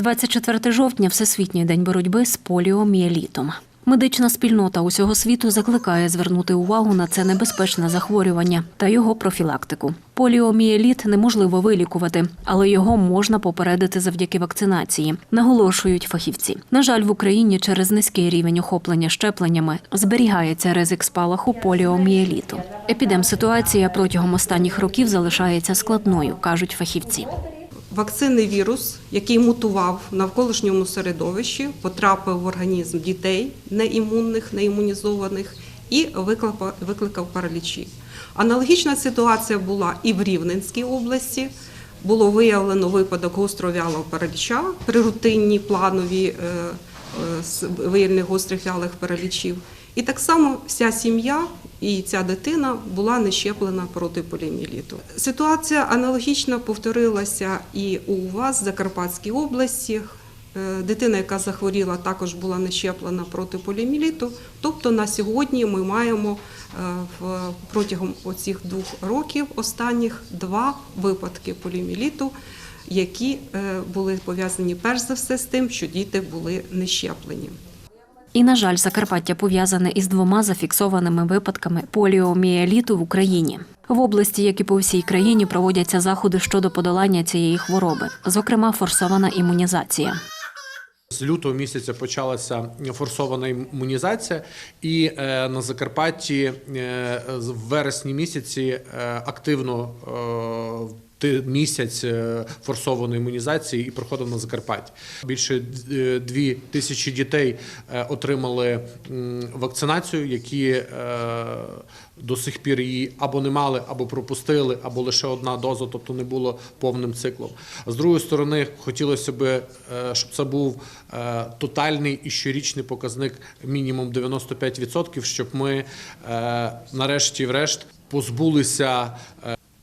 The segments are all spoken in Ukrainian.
24 жовтня Всесвітній день боротьби з поліомієлітом. Медична спільнота усього світу закликає звернути увагу на це небезпечне захворювання та його профілактику. Поліомієліт неможливо вилікувати, але його можна попередити завдяки вакцинації, наголошують фахівці. На жаль, в Україні через низький рівень охоплення щепленнями зберігається ризик спалаху поліомієліту. Епідемситуація протягом останніх років залишається складною, кажуть фахівці. Вакцинний вірус, який мутував в навколишньому середовищі, потрапив в організм дітей неімунних, неімунізованих і викликав, паралічі. Аналогічна ситуація була і в Рівненській області. Було виявлено випадок гостровялого параліча при рутинній плановій е, е, виявлених гострих вялих паралічів. І так само вся сім'я і ця дитина була не щеплена проти поліомієліту. Ситуація аналогічно повторилася і у вас в Закарпатській області. Е, Дитина, яка захворіла, також була не щеплена проти поліомієліту. Тобто на сьогодні ми маємо е, протягом оцих двох років останніх два випадки поліомієліту, які е, були пов'язані перш за все з тим, що діти були не щеплені. І, на жаль, Закарпаття пов'язане із двома зафіксованими випадками поліомієліту в Україні. В області, як і по всій країні, проводяться заходи щодо подолання цієї хвороби, зокрема форсована імунізація. З лютого місяця почалася форсована імунізація, і е, на Закарпатті е, в вересні місяці е, активно ти- місяць е, форсованої імунізації і проходив на Закарпатті. Більше е, дві тисячі дітей е, отримали вакцинацію, які до сих пір її або не мали, або пропустили, або лише одна доза, тобто не було повним циклом. З другої сторони, хотілося б, щоб це був тотальний і щорічний показник мінімум 95%, щоб ми нарешті-врешт позбулися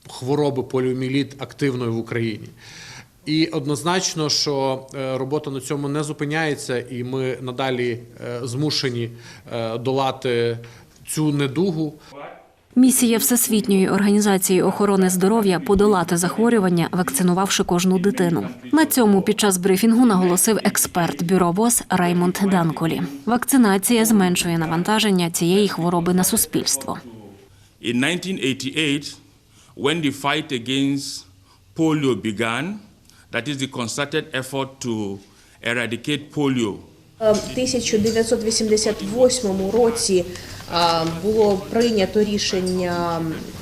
хвороби поліоміеліт активної в Україні. І однозначно, що е, робота на цьому не зупиняється, і ми надалі е, змушені е, долати цю недугу. Місія Всесвітньої організації охорони здоров'я подолати захворювання, вакцинувавши кожну дитину. На цьому під час брифінгу наголосив експерт бюро ВОЗ Раймонд Данколі. Вакцинація зменшує навантаження цієї хвороби на суспільство. In 1988, when the fight against polio began, that is the concerted effort to eradicate polio. Е, В 1988 році е, було прийнято рішення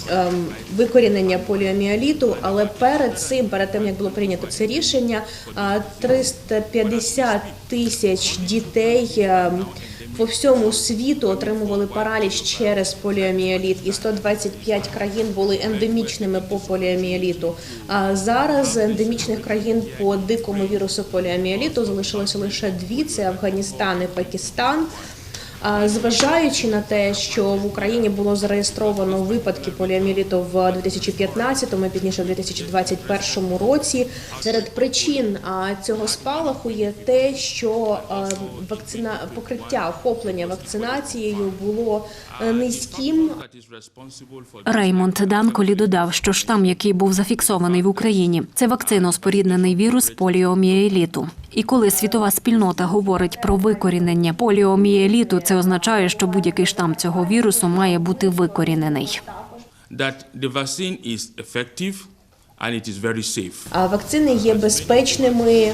е, викорінення поліоміеліту, але перед цим, перед тим як було прийнято це рішення, е, 350 тисяч дітей по всьому світу отримували параліч через поліоміеліт, і 125 країн були ендемічними по поліоміеліту. А зараз ендемічних країн по дикому вірусу поліоміеліту залишилося лише дві: це Афганістан і Пакистан. Зважаючи на те, що в Україні було зареєстровано випадки поліоміеліту в 2015 і пізніше в 2021 році, серед причин цього спалаху є те, що вакцина покриття охоплення вакцинацією було е, низьким. Реймонд Данколі додав, що штам, який був зафіксований в Україні, це вакциноспоріднений вірус поліомієліту. І коли світова спільнота говорить про викорінення поліомієліту, це означає, що будь-який штам цього вірусу має бути викорінений. that the vaccine is effective and it is very safe. А Вакцини є безпечними.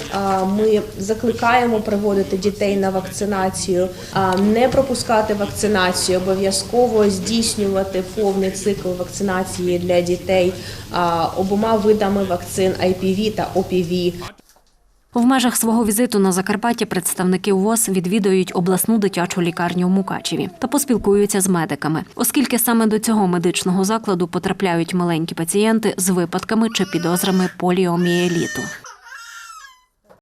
Ми закликаємо приводити дітей на вакцинацію, а, не пропускати вакцинацію, обов'язково здійснювати повний цикл вакцинації для дітей обома видами вакцин IPV та OPV. В межах свого візиту на Закарпаття представники ВОЗ відвідують обласну дитячу лікарню в Мукачеві та поспілкуються з медиками, оскільки саме до цього медичного закладу потрапляють маленькі пацієнти з випадками чи підозрами поліомієліту.